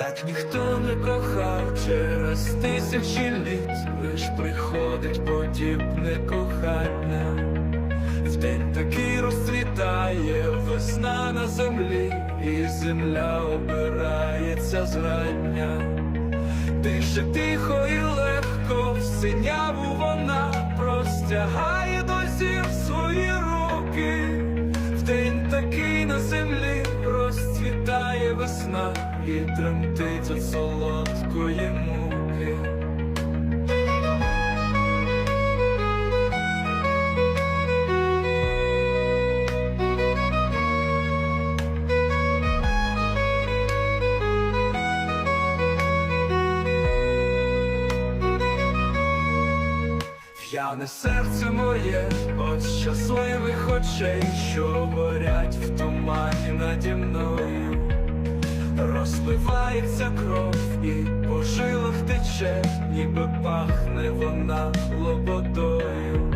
Так ніхто не кохав через тисячі літ, лиш приходить подібне кохання. В день такий розцвітає весна на землі, і земля обирається зрання. Дише тихо і легко, в синяву вона простягає весна і тремтить від солодкої муки. П'яне серце моє, от щасливих очей, що горять в тумані наді мною, розпливається кров і по жилах тече, ніби пахне вона лободою.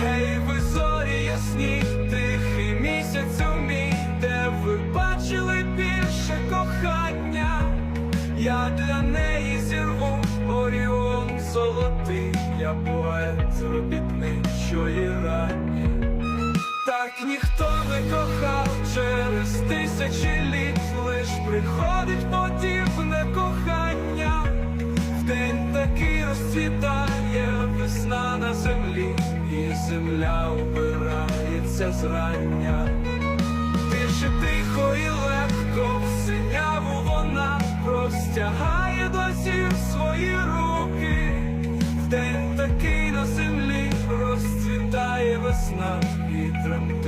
Гей, ви зорі ясні, тихий місяцю мій, де ви бачили більше кохання, я для неї зірву оріон золотий, я поет робітничої рані. Так ніхто не кохав через тисячі літ, знаєш, приходить подібне кохання, вдень такий розцвітає весна на землі, і земля убирається зрання. Тише тихо і легко в синяву вона простягає досі свої руки, вдень такий на землі розцвітає весна і трембує.